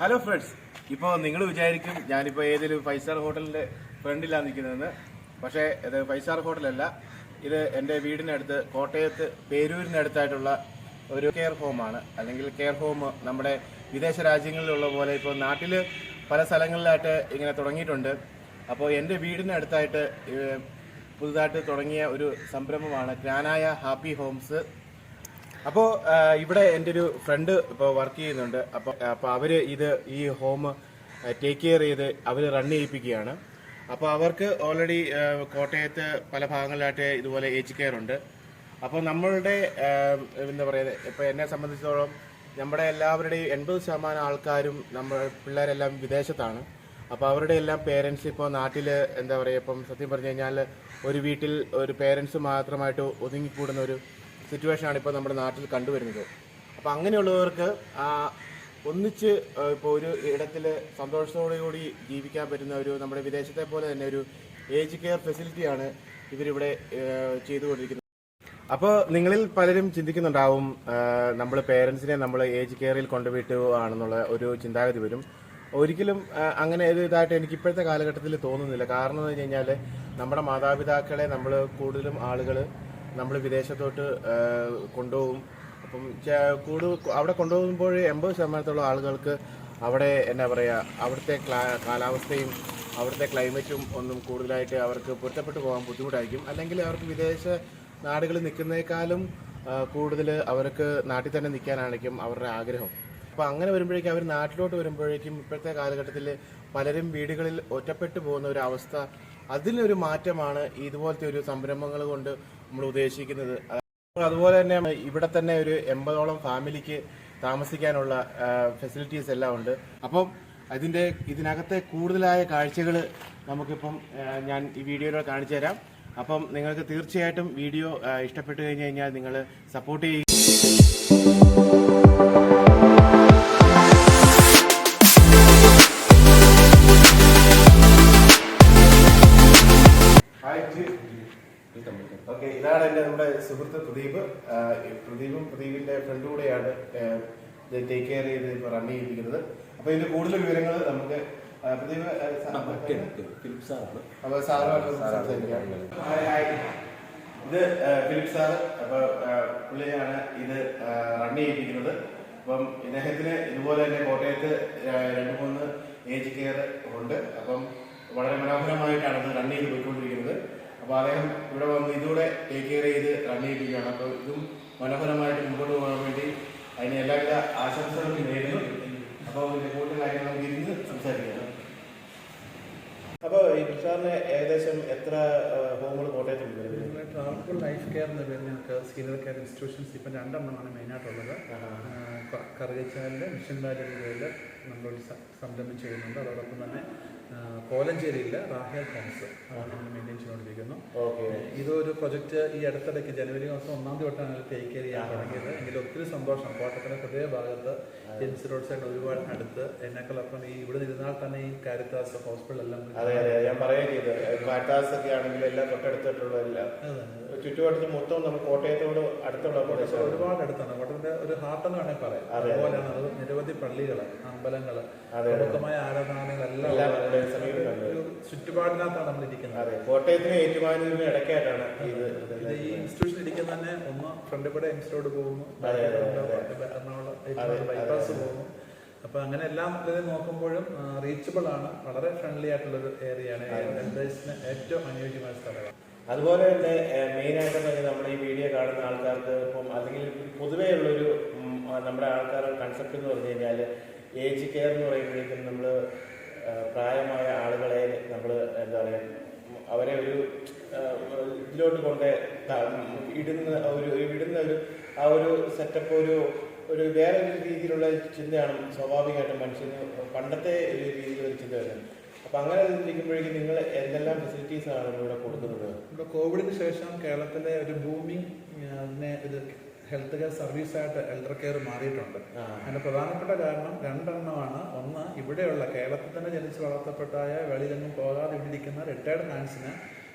Hello friends ഇപ്പോൾ നിങ്ങൾ വിചാരിക്കും ഞാനിപ്പോൾ ഏതൊരു ഫൈവ് സ്റ്റാർ ഹോട്ടലിന്റെ ഫ്രണ്ടിലാണ് നിൽക്കുന്നതെന്ന് പക്ഷേ ഇത് ഫൈവ് സ്റ്റാർ ഹോട്ടലല്ല ഇത് എന്റെ വീടിനടുത്ത് കോട്ടയത്ത് പേരൂരിനടുത്തായിട്ടുള്ള ഒരു കെയർ ഹോമാണ് അല്ലെങ്കിൽ കെയർ ഹോം നമ്മുടെ വിദേശ രാജ്യങ്ങളിലുള്ള പോലെ ഇപ്പോൾ നാട്ടിൽ പല സ്ഥലങ്ങളിലായിട്ട് ഇങ്ങനെ തുടങ്ങിയിട്ടുണ്ട്. അപ്പോൾ എന്റെ വീടിനടുത്തായിട്ട് പുതുതായിട്ട് തുടങ്ങിയ ഒരു സംരംഭമാണ് ഗ്രാനായ ഹാപ്പി ഹോംസ്. അപ്പോൾ ഇവിടെ എന്റെ ഒരു ഫ്രണ്ട് ഇപ്പോൾ വർക്ക് ചെയ്യുന്നുണ്ട്. അപ്പോൾ അപ്പോൾ അവർ ഇത് ഈ ഹോം ടേക്ക് കെയർ ചെയ്ത് അവർ റൺ ചെയ്യിപ്പിക്കുകയാണ്. അപ്പോൾ അവർക്ക് ഓൾറെഡി കോട്ടയത്ത് പല ഭാഗങ്ങളിലായിട്ട് ഇതുപോലെ ഏജ് കെയർ ഉണ്ട്. അപ്പോൾ നമ്മളുടെ എന്താ പറയുക ഇപ്പോൾ എന്നെ സംബന്ധിച്ചിടത്തോളം നമ്മുടെ എല്ലാവരുടെയും എൺപത് ശതമാനം ആൾക്കാരും നമ്മൾ പിള്ളേരെല്ലാം വിദേശത്താണ്. അപ്പോൾ അവരുടെ എല്ലാം പേരൻസ് ഇപ്പോൾ നാട്ടിൽ എന്താ പറയുക ഇപ്പം സത്യം പറഞ്ഞു കഴിഞ്ഞാൽ ഒരു വീട്ടിൽ ഒരു പേരൻസ് മാത്രമായിട്ട് ഒതുങ്ങിക്കൂടുന്ന ഒരു സിറ്റുവേഷനാണ് ഇപ്പോൾ നമ്മുടെ നാട്ടിൽ കണ്ടുവരുന്നത്. അപ്പോൾ അങ്ങനെയുള്ളവർക്ക് ഒന്നിച്ച് ഇപ്പോൾ ഒരു ഇടത്തിൽ സന്തോഷത്തോടുകൂടി ജീവിക്കാൻ പറ്റുന്ന ഒരു നമ്മുടെ വിദേശത്തെ പോലെ തന്നെ ഒരു ഏജ് കെയർ ഫെസിലിറ്റിയാണ് ഇവരിവിടെ ചെയ്തുകൊണ്ടിരിക്കുന്നത്. അപ്പോൾ നിങ്ങളിൽ പലരും ചിന്തിക്കുന്നുണ്ടാവും നമ്മൾ പേരൻസിനെ നമ്മൾ ഏജ് കെയറിൽ കൊണ്ടുപോയിട്ട് ആണെന്നുള്ള ഒരു ചിന്താഗതി വരും. ഒരിക്കലും അങ്ങനെ ഒരു ഇതായിട്ട് എനിക്ക് ഇപ്പോഴത്തെ കാലഘട്ടത്തിൽ തോന്നുന്നില്ല. കാരണം എന്ന് വെച്ച് കഴിഞ്ഞാൽ നമ്മുടെ മാതാപിതാക്കളെ നമ്മൾ കൂടുതലും ആളുകൾ നമ്മൾ വിദേശത്തോട്ട് കൊണ്ടുപോകും. അപ്പം കൂടുതൽ അവിടെ കൊണ്ടുപോകുമ്പോൾ എൺപത് ശതമാനത്തോളം ആളുകൾക്ക് അവിടെ എന്നാ പറയുക അവിടുത്തെ ക്ലാ- കാലാവസ്ഥയും അവിടുത്തെ ക്ലൈമറ്റും ഒന്നും കൂടുതലായിട്ട് അവർക്ക് പൊരുത്തപ്പെട്ടു പോകാൻ ബുദ്ധിമുട്ടായിരിക്കും. അല്ലെങ്കിൽ അവർക്ക് വിദേശ നാടുകളിൽ നിൽക്കുന്നേക്കാളും കൂടുതൽ അവർക്ക് നാട്ടിൽ തന്നെ നിൽക്കാനായിരിക്കും അവരുടെ ആഗ്രഹം. അപ്പോൾ അങ്ങനെ വരുമ്പോഴേക്കും അവർ നാട്ടിലോട്ട് വരുമ്പോഴേക്കും ഇപ്പോഴത്തെ കാലഘട്ടത്തിൽ പലരും വീടുകളിൽ ഒറ്റപ്പെട്ടു പോകുന്ന ഒരു അവസ്ഥ അതിലൊരു മാറ്റമാണ് ഇതുപോലത്തെ ഒരു സംരംഭങ്ങൾ കൊണ്ട് നമ്മൾ ഉദ്ദേശിക്കുന്നത്. അതുപോലെ തന്നെ ഇവിടെ തന്നെ ഒരു എൺപതോളം ഫാമിലിക്ക് താമസിക്കാനുള്ള ഫെസിലിറ്റീസ് എല്ലാം ഉണ്ട്. അപ്പം അതിന്റെ ഇതിനകത്തെ കൂടുതലായ കാഴ്ചകൾ നമുക്കിപ്പം ഞാൻ ഈ വീഡിയോയിലൂടെ കാണിച്ചു തരാം. അപ്പം നിങ്ങൾക്ക് തീർച്ചയായിട്ടും വീഡിയോ ഇഷ്ടപ്പെട്ടു കഴിഞ്ഞ് കഴിഞ്ഞാൽ നിങ്ങൾ സപ്പോർട്ട് ചെയ്യുക. ഓക്കെ ഇതാണ് എന്റെ നമ്മുടെ സുഹൃത്ത് പ്രദീപ്. പ്രദീപും പ്രദീപിന്റെ ഫ്രണ്ട് കൂടെയാണ് ടേക്ക് കെയർ ചെയ്ത് ഇപ്പോൾ റൺ ചെയ്തിരിക്കുന്നത്. അപ്പോൾ ഇതിന്റെ കൂടുതൽ വിവരങ്ങൾ നമുക്ക് പ്രദീപ് അപ്പോൾ സാറുമായിട്ട് സംസാരിക്കാം. ഇത് ഫിലിപ്സ് ഫിലിപ്പ് സാറ്. അപ്പോൾ പുള്ളിയാണ് ഇത് റൺ ചെയ്യിപ്പിക്കുന്നത് അപ്പം ഇദ്ദേഹത്തിന് ഇതുപോലെ തന്നെ കോട്ടയത്ത് രണ്ടു രണ്ട് മൂന്ന് ഏജ് കെയർ ഉണ്ട്. അപ്പം വളരെ മനോഹരമായിട്ടാണ് ഇത് റൺ ചെയ്ത് പോയിക്കൊണ്ടിരിക്കുന്നത്. അപ്പോൾ അദ്ദേഹം ഇവിടെ വന്ന് ഇതുകൂടെ ടേക്ക് കെയർ ചെയ്ത് റൺ ചെയ്യിപ്പിക്കുകയാണ് അപ്പോൾ ഇതും മനോഹരമായിട്ട് മുമ്പോട്ട് പോകാൻ വേണ്ടി അതിന് എല്ലാവിധ ആശംസകളും നേരുന്നു. അപ്പോൾ ഇതിന്റെ കൂടുതൽ കാര്യങ്ങൾ നമുക്ക് ഇരുന്ന് സംസാരിക്കാം. അപ്പോൾ ഈ സാറിന് ഏകദേശം എത്ര ഹോമുകൾ കോട്ടയത്തുണ്ട് ലൈഫ് കെയർ എന്ന പേരിൽ ഞങ്ങൾക്ക് സീനിയർ കെയർ ഇൻസ്റ്റിറ്റ്യൂഷൻസ് ഇപ്പം രണ്ടെണ്ണമാണ് മെയിനായിട്ടുള്ളത് കറുകച്ചാലിൽ മിഷൻ വാലിയിൽ നമ്മളൊരു സംരംഭം ചെയ്യുന്നുണ്ട് അതോടൊപ്പം തന്നെ കോലഞ്ചേരിയിലെ കോലഞ്ചേരിയിൽ റാഹേൽ ഹോംസ് നമ്മൾ മെയിന്റെയിൻ ചെയ്തുകൊണ്ടിരിക്കുന്നു. ഓക്കെ ഇതൊരു പ്രൊജക്റ്റ് ഈ അടുത്തിടയ്ക്ക് ജനുവരി മാസം ഒന്നാം തീയതി തൊട്ടാണ് കെയർ ചെയ്യാൻ തുടങ്ങിയത്. എങ്കിലും ഒത്തിരി സന്തോഷം. കോട്ടയത്തിന്റെ ഹൃദയ ഭാഗത്ത് ജെൻസ് റോഡ് സൈഡ് ഒരുപാട് അടുത്ത് എന്നെക്കാളപ്പം ഈ ഇവിടെ ഇരുന്നാൽ തന്നെ ഈ കാരിത്താസ് ഹോസ്പിറ്റലെല്ലാം അതെ അതെ ഞാൻ പറയുകയും ചെയ്തു. കാറ്റാസ് ഒക്കെ ആണെങ്കിൽ എല്ലാം തൊട്ടടുത്തിട്ടുള്ള എല്ലാം ചുറ്റുവട്ടത്ത് മൊത്തം നമ്മൾ കോട്ടയത്തോട് അടുത്തുള്ള പ്രദേശമാണ് ഒരുപാട് അടുത്താണ്. കോട്ടയത്തിന്റെ ഒരു ഹാർട്ട് എന്ന് വേണമെങ്കിൽ പറയാം. അതെ. അതുപോലെയാണ് അത് നിരവധി പള്ളികൾ അമ്പലങ്ങൾ. പ്രമുഖമായ ആരാധനാലയങ്ങളെല്ലാം ചുറ്റുപാടിനകത്താണ് നമ്മൾ ഇരിക്കുന്നത്. അതെ കോട്ടയത്തിന് ഏറ്റുമാനൂരിന് ഇടയ്ക്കായിട്ടാണ് ഇത് ഈ ഇൻസ്റ്റിറ്റ്യൂഷൻ ഇരിക്കുന്ന തന്നെ ഒന്ന് ഫ്രണ്ട് കൂടെ എംസ് റോഡ് പോകുന്നു എറണാകുളം ബൈപ്പാസ് പോകുന്നു. അപ്പൊ അങ്ങനെ എല്ലാം നോക്കുമ്പോഴും റീച്ചബിൾ ആണ്. വളരെ ഫ്രണ്ട്ലി ആയിട്ടുള്ള ഒരു ഏരിയയാണ് ഏറ്റവും അനുയോജ്യമായ സ്ഥലമാണ്. അതുപോലെ തന്നെ മെയിൻ ആയിട്ട് തന്നെ നമ്മുടെ ഈ വീഡിയോ കാണുന്ന ആൾക്കാർക്ക് ഇപ്പം അല്ലെങ്കിൽ പൊതുവേ ഉള്ളൊരു നമ്മുടെ ആൾക്കാരുടെ കൺസെപ്റ്റ് എന്ന് പറഞ്ഞു കഴിഞ്ഞാൽ ഏജ് കെയർ എന്ന് പറയുമ്പോഴേക്കും നമ്മൾ പ്രായമായ ആളുകളെ നമ്മൾ എന്താ പറയുക അവരെ ഒരു ഇതിലോട്ട് കൊണ്ട് ഇടുന്ന ഒരു ഇടുന്ന ഒരു ആ ഒരു സെറ്റപ്പ് ഒരു ഒരു വേറെ ഒരു രീതിയിലുള്ള ചിന്തയാണ് സ്വാഭാവികമായിട്ടും മനുഷ്യന് പണ്ടത്തെ ഒരു രീതിയിലുള്ള ചിന്ത വരുന്നത്. അപ്പൊ അങ്ങനെ ചിന്തിക്കുമ്പോഴേക്കും നിങ്ങൾ എന്തെല്ലാം ഫെസിലിറ്റീസ് ആണ് ഇവിടെ കൊടുക്കുന്നത്? ഇപ്പൊ കോവിഡിന് ശേഷം കേരളത്തിലെ ഒരു ഭൂമി ഇത് ഹെൽത്ത് കെയർ സർവീസ് സർവീസായിട്ട് എൽഡർ കെയർ മാറിയിട്ടുണ്ട്. അതിന്റെ പ്രധാനപ്പെട്ട കാരണം രണ്ടെണ്ണമാണ്. ഒന്ന് ഇവിടെയുള്ള കേരളത്തിൽ തന്നെ ജനിച്ച് വളർത്തപ്പെട്ടായ വെളിയിലൊന്നും പോകാതെ ഇവിടെ ഇരിക്കുന്ന റിട്ടയർഡ് മാൻസിന്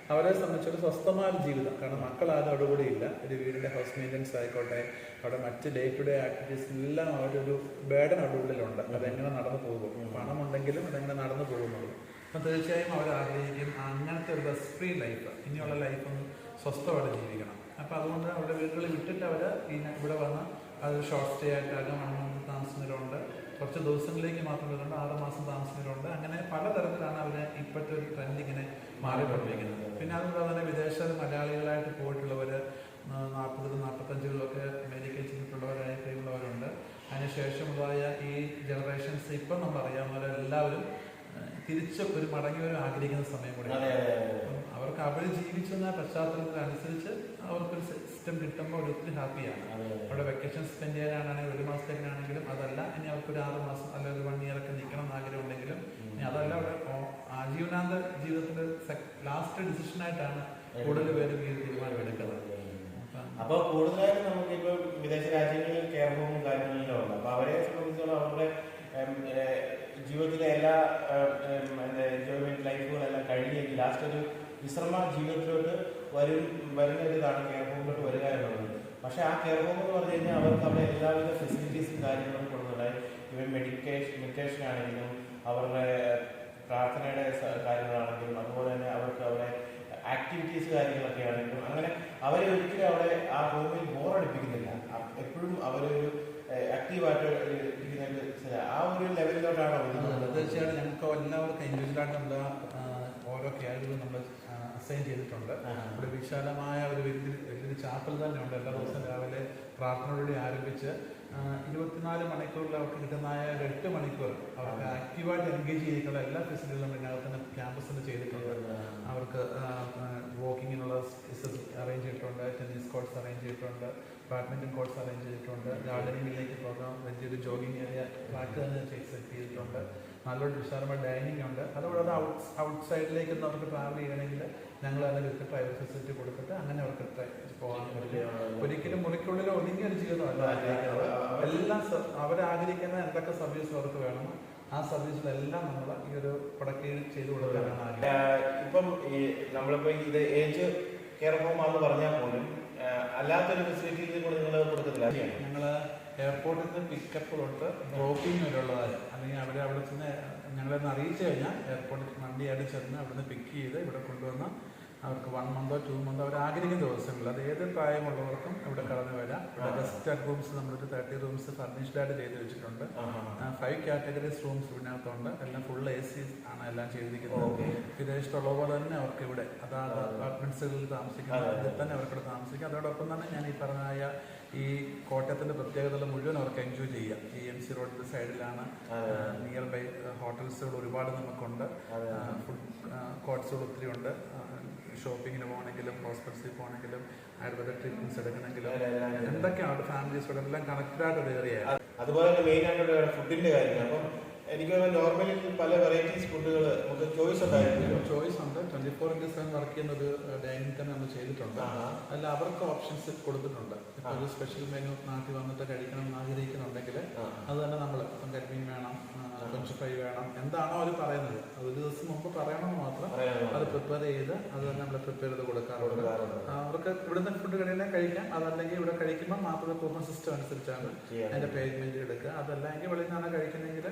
അവരെ സംബന്ധിച്ചൊരു സ്വസ്ഥമായ ഒരു ജീവിതം. കാരണം മക്കളാരും അവിടെ കൂടെ ഇല്ല. ഒരു വീടിന്റെ ഹൗസ് മെയിന്റനൻസ് ആയിക്കോട്ടെ അവിടെ മറ്റ് ഡേ ടു ഡേ ആക്ടിവിറ്റീസ് എല്ലാം അവരൊരു ബേഡൻ അവിടെ ഉള്ളിലുണ്ട്. അതെങ്ങനെ നടന്നു പോകും? ഉണ്ടെങ്കിലും അതെങ്ങനെ നടന്നു പോകുന്നുള്ളൂ. അപ്പം തീർച്ചയായും അവർ ആഗ്രഹിക്കും. അങ്ങനത്തെ ഒരു ബസ് ഫ്രീ ലൈഫ് ഇനിയുള്ള ലൈഫൊന്ന് സ്വസ്ഥമായിട്ട് ജീവിക്കണം. അപ്പോൾ അതുകൊണ്ട് അവരുടെ വീടുകളിൽ വിട്ടിട്ട് അവർ ഇവിടെ വന്ന് അത് ഷോർട്ട് സ്റ്റേ ആയിട്ട് വൺ മന്ത് താമസിക്കുന്നവരുണ്ട്. കുറച്ച് ദിവസങ്ങളിലേക്ക് മാത്രം വരുന്നുണ്ട് ആറ് മാസം താമസിക്കുന്നവരുണ്ട്. അങ്ങനെ പലതരത്തിലാണ് അവർ ഇപ്പോഴത്തെ ഒരു ട്രെൻഡ് ഇങ്ങനെ മാറിക്കൊണ്ടിരിക്കുന്നത്. പിന്നെ അതുപോലെ തന്നെ വിദേശ മലയാളികളായിട്ട് പോയിട്ടുള്ളവർ നാൽപ്പതിലും നാൽപ്പത്തഞ്ചുകളിലൊക്കെ അമേരിക്കയിൽ ചെന്നിട്ടുള്ളവരായിട്ടുള്ളവരുണ്ട് അതിനുശേഷമുള്ളതായ ഈ ജനറേഷൻസ് ഇപ്പം നമ്മൾ അറിയാവുന്ന എല്ലാവരും തിരിച്ച് ഒരു മടങ്ങി വരും ആഗ്രഹിക്കുന്ന സമയം കൂടെ. അപ്പം അവർക്ക് അവർ ജീവിച്ചെന്ന പശ്ചാത്തലത്തിനനുസരിച്ച് അവർക്കൊരു സിസ്റ്റം കിട്ടുമ്പോൾ അവർ ഒത്തിരി ഹാപ്പിയാണ്. അവിടെ വെക്കേഷൻ സ്പെൻഡ് ചെയ്യാനാണെങ്കിൽ ഒരു മാസത്തേക്കാണെങ്കിലും അതല്ല ഇനി അവർക്ക് ഒരു ആറ് മാസം അല്ലെങ്കിൽ ഒരു വൺ ഇയർ ഒക്കെ നിൽക്കണം എന്ന് ആഗ്രഹം ഉണ്ടെങ്കിലും ഇനി അതല്ല അവിടെ ആജീവനാന്ത ജീവിതത്തിന്റെ ലാസ്റ്റ് ഡിസിഷനായിട്ടാണ് കൂടുതൽ പേരും ഈ തീരുമാനം എടുക്കുന്നത്. അപ്പൊ അപ്പോൾ കൂടുതലായിട്ട് നമുക്ക് ഇപ്പൊ വിദേശ രാജ്യങ്ങളിൽ കെയർ ഹോമും കാര്യങ്ങളെല്ലാം ഉണ്ട്. അപ്പോൾ അവരെ സംബന്ധിച്ചോളം അവരുടെ ജീവിതത്തിലെ എല്ലാ എൻജോയ്മെന്റ് ലൈഫുകളെല്ലാം കഴിഞ്ഞെങ്കിൽ ലാസ്റ്റ് ഒരു വിശ്രമ ജീവിതത്തിലോട്ട് വരും വരുന്ന ഒരു ഇതാണ് കെയർ ഹോമിലോട്ട് വരിക എന്നുള്ളത്. പക്ഷേ ആ കെയർ ഹോം എന്ന് പറഞ്ഞു കഴിഞ്ഞാൽ അവർക്ക് അവിടെ എല്ലാവിധ ഫെസിലിറ്റീസും കാര്യങ്ങളും കൊടുക്കുന്നുണ്ട് ഇവൻ മെഡിക്കേഷൻ മെഡിറ്റേഷൻ ആണെങ്കിലും അവരുടെ പ്രാർത്ഥനയുടെ കാര്യങ്ങളാണെങ്കിലും അതുപോലെ തന്നെ അവർക്ക് അവിടെ ആക്ടിവിറ്റീസ് കാര്യങ്ങളൊക്കെ ആണെങ്കിലും അങ്ങനെ അവരെ ഒരിക്കലും അവിടെ ആ റൂമിൽ ബോറടിപ്പിക്കുന്നില്ല എപ്പോഴും അവരൊരു ആക്റ്റീവായിട്ട് ഇരിക്കുന്ന ഒരു സ്ഥലം. ആ ഒരു ലെവലിലോട്ടാണ് അവർ അതെ, തീർച്ചയായിട്ടും ഞങ്ങൾക്ക് എല്ലാവർക്കും ഇൻഡിവിജ്വലായിട്ട് നമ്മൾ ഓരോ കാര്യങ്ങളും നമ്മൾ അസൈൻ ചെയ്തിട്ടുണ്ട്. ഇവിടെ ഒരു വിശാലമായ ഒരു വലിയ വലിയൊരു ചാപ്പൽ തന്നെ ഉണ്ട് എല്ലാ ദിവസവും രാവിലെ പ്രാർത്ഥനയോടുകൂടി ആരംഭിച്ച് ഇരുപത്തിനാല് മണിക്കൂറിൽ അവർക്ക് കിട്ടുന്നതായ ഒരു എട്ട് മണിക്കൂർ അവർക്ക് ആക്റ്റീവായിട്ട് എൻഗേജ് ചെയ്തിട്ടുള്ള എല്ലാ ഫെസിലിറ്റികളും ഇതിനകത്ത് തന്നെ ക്യാമ്പസിൽ ചെയ്തിട്ടുണ്ട്. അവർക്ക് വാക്കിങ്ങിനുള്ള അറേഞ്ച് ചെയ്തിട്ടുണ്ട് ടെന്നീസ് കോഴ്സ് അറേഞ്ച് ചെയ്തിട്ടുണ്ട് ബാഡ്മിന്റൺ കോഴ്സ് അറേഞ്ച് ചെയ്തിട്ടുണ്ട് ഗാർഡനിങ്ങിലേക്ക് പോകാം വലിയൊരു ജോഗിങ് ഏരിയ ട്രാക്ക് തന്നെ സെറ്റ് ചെയ്തിട്ടുണ്ട്. നല്ലൊരു വിശാലമായ ഡൈനിങ് ഉണ്ട്. അതുകൂടാതെ ഔട്ട് ഔട്ട് സൈഡിലേക്ക് അവർക്ക് ട്രാവൽ ചെയ്യണമെങ്കിൽ ഞങ്ങൾ അതിന് വിത്ത് പ്രൈവറ്റ് ഫെസിലിറ്റി കൊടുത്തിട്ട് അങ്ങനെ അവർക്ക് പോകാൻ പറ്റും. ഒരിക്കലും മുറിക്കുള്ളിൽ ഒതുങ്ങിയ ഒരു ജീവിതമല്ല എല്ലാം അവരാഗ്രഹിക്കുന്ന എന്തൊക്കെ സർവീസ് അവർക്ക് വേണം ആ സർവീസിലെല്ലാം നമ്മൾ ഈ ഒരു പ്രൊഡക്റ്റ് ചെയ്ത് കൊടുക്കാനാണ് ആഗ്രഹം. ഇപ്പം ഈ നമ്മളിപ്പോ ഇത് ഏജ് കെയർ ഹോം ആണെന്ന് പറഞ്ഞാൽ പോലും അല്ലാത്തൊരു ഫെസിലിറ്റി കൂടെ നിങ്ങൾ കൊടുക്കുന്നില്ല ഞങ്ങൾ എയർപോർട്ടിൽ നിന്ന് പിക്കപ്പ് തൊട്ട് ഡ്രോപ്പിംഗ് വരെയുള്ളതായ അല്ലെങ്കിൽ അവരെ അവിടെ ചെന്ന് ഞങ്ങളെന്ന് അറിയിച്ചു കഴിഞ്ഞാൽ എയർപോർട്ടിൽ വണ്ടിയായിട്ട് ചെന്ന് അവിടെ നിന്ന് പിക്ക് ചെയ്ത് ഇവിടെ കൊണ്ടുവന്ന് അവർക്ക് വൺ മന്തോ ടു മന്തോ അവർ ആഗ്രഹിക്കുന്ന ദിവസങ്ങളിൽ അത് ഏത് പ്രായമുള്ളവർക്കും ഇവിടെ കടന്നു വരാം. ഇവിടെ ഗസ്റ്റ് റൂംസ് നമ്മളൊരു തേർട്ടി റൂംസ് ഫർണിഷ്ഡ് ആയിട്ട് ചെയ്ത് വെച്ചിട്ടുണ്ട്. ഫൈവ് കാറ്റഗറീസ് റൂംസ് ഇതിനകത്തുണ്ട്. എല്ലാം ഫുൾ എ സി ആണ് എല്ലാം ചെയ്തിരിക്കുന്നത്. വിദേശത്തുള്ള പോലെ തന്നെ അവർക്ക് ഇവിടെ. അതാത് അപ്പാർട്ട്മെന്റ്സുകളിൽ. ഇതിൽ തന്നെ അവർക്ക് ഇവിടെ താമസിക്കാം. അതോടൊപ്പം തന്നെ ഞാൻ ഈ പറഞ്ഞായ ഈ കോട്ടയത്തിന്റെ പ്രത്യേകതകൾ മുഴുവൻ അവർക്ക് എൻജോയ് ചെയ്യാം. ഈ എം സി റോഡിന്റെ സൈഡിലാണ്. നിയർ ബൈ ഹോട്ടൽസുകൾ ഒരുപാട് നമുക്കുണ്ട്. ഫുഡ് കോട്ട്സുകൾ ഒത്തിരി ഉണ്ട് ഷോപ്പിങ്ങിന് പോകണമെങ്കിലും ഹോസ്പിറ്റൽസിൽ പോകണമെങ്കിലും ആയുർവേദ ട്രീറ്റ്മെന്റ്സ് എടുക്കണമെങ്കിലും. എന്തൊക്കെയാണ് ഫാമിലീസോടെ എല്ലാം കണക്റ്റഡ് ആയിട്ട് ഏരിയയാണ് അതുപോലെ തന്നെ മെയിൻ ആയിട്ട് ഫുഡിന്റെ കാര്യം അപ്പം എനിക്ക് നോർമലി പല വെറൈറ്റീസ് ഫുഡുകൾ നമുക്ക് ചോയ്സ് ഉണ്ടായിരുന്നു ചോയ്സ് ഉണ്ട്. Twenty four into seven work ചെയ്യുന്ന ഒരു ഡൈനിങ് തന്നെ നമ്മൾ ചെയ്തിട്ടുണ്ട്. അതിൽ അവർക്ക് ഓപ്ഷൻസ് കൊടുത്തിട്ടുണ്ട്. ഇപ്പൊ ഒരു സ്പെഷ്യൽ മെനു നാട്ടിൽ വന്നിട്ട് കഴിക്കണം എന്ന് ആഗ്രഹിക്കുന്നുണ്ടെങ്കിൽ. അത് തന്നെ നമ്മൾ ഇപ്പം കരിമീൻ വേണം കൊഞ്ച് ഫ്രൈ വേണം. എന്താണോ അവർ പറയുന്നത്. അത് ഒരു ദിവസം മുമ്പ് പറയണമെന്ന് മാത്രം അത് പ്രിപ്പയർ ചെയ്ത് അത് തന്നെ നമ്മൾ പ്രിപ്പയർ ചെയ്ത് കൊടുക്കാറുണ്ട്. അവർക്ക് ഇവിടുന്ന് ഫുഡ് കഴിയുന്നത് കഴിക്കാം. അതല്ലെങ്കിൽ ഇവിടെ കഴിക്കുമ്പോൾ മാത്രമേ പൂർണ സിസ്റ്റം അനുസരിച്ചാണ്. അതിന്റെ പേയ്മെന്റ് എടുക്കുക. അതല്ലെങ്കിൽ വെളിയിൽ നിന്നാണ് കഴിക്കുന്നെങ്കിൽ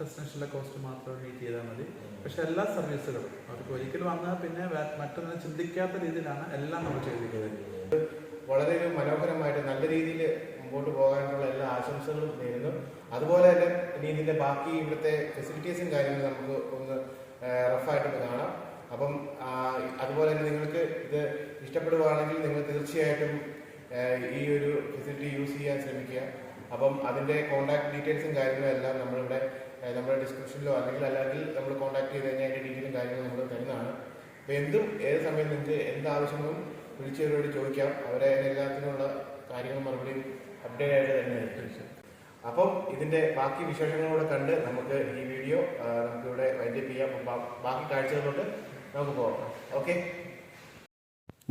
റെസിഡൻഷ്യലിലെ കോസ്റ്റ് മാത്രം മീറ്റ് ചെയ്താൽ മതി. പക്ഷെ എല്ലാ സർവീസുകളും അവർക്ക് ഒരിക്കലും വന്നാൽ പിന്നെ മറ്റൊന്നും ചിന്തിക്കാത്ത രീതിയിലാണ് എല്ലാം നമ്മൾ ചെയ്തിരിക്കുന്നത്. വളരെ മനോഹരമായിട്ട് നല്ല രീതിയിൽ മുമ്പോട്ട് പോകാനുള്ള എല്ലാ ആശംസകളും നേരുന്നു. അതുപോലെ തന്നെ ഇനി ഇതിന്റെ ബാക്കി ഇവിടുത്തെ ഫെസിലിറ്റീസും കാര്യങ്ങളും നമുക്ക് ഒന്ന് റഫായിട്ടൊന്ന് കാണാം. അപ്പം അതുപോലെ തന്നെ നിങ്ങൾക്ക് ഇത് ഇഷ്ടപ്പെടുവാണെങ്കിൽ നിങ്ങൾ തീർച്ചയായിട്ടും ഈ ഒരു ഫെസിലിറ്റി യൂസ് ചെയ്യാൻ ശ്രമിക്കുക. അപ്പം അതിന്റെ കോൺടാക്ട് ഡീറ്റെയിൽസും കാര്യങ്ങളും എല്ലാം നമ്മളിവിടെ നമ്മുടെ ഡിസ്ക്രിപ്ഷനിലോ അല്ലെങ്കിൽ അല്ലെങ്കിൽ നമ്മൾ കോൺടാക്ട് ചെയ്ത് കഴിഞ്ഞാൽ അതിന്റെ ഡീറ്റെയിലും കാര്യങ്ങളും നമ്മൾ തരുന്നതാണ്. അപ്പം എന്തും ഏത് സമയം നിങ്ങൾക്ക് എന്ത് ആവശ്യങ്ങളും വിളിച്ചവരോട് ചോദിക്കാം. അവരെ എല്ലാത്തിനുള്ള കാര്യങ്ങൾ മറുപടിയും അപ്ഡേറ്റ് ആയിട്ട് തന്നെ ആയിരിക്കും അപ്പം ഇതിന്റെ ബാക്കി വിശേഷങ്ങളൂടെ കണ്ട് നമുക്ക് ഈ വീഡിയോ നമുക്ക് ഇവിടെ വൈൻഡപ്പ് ചെയ്യാം. ബാക്കി കാഴ്ചകളോട് നമുക്ക് പോകാം ഓക്കെ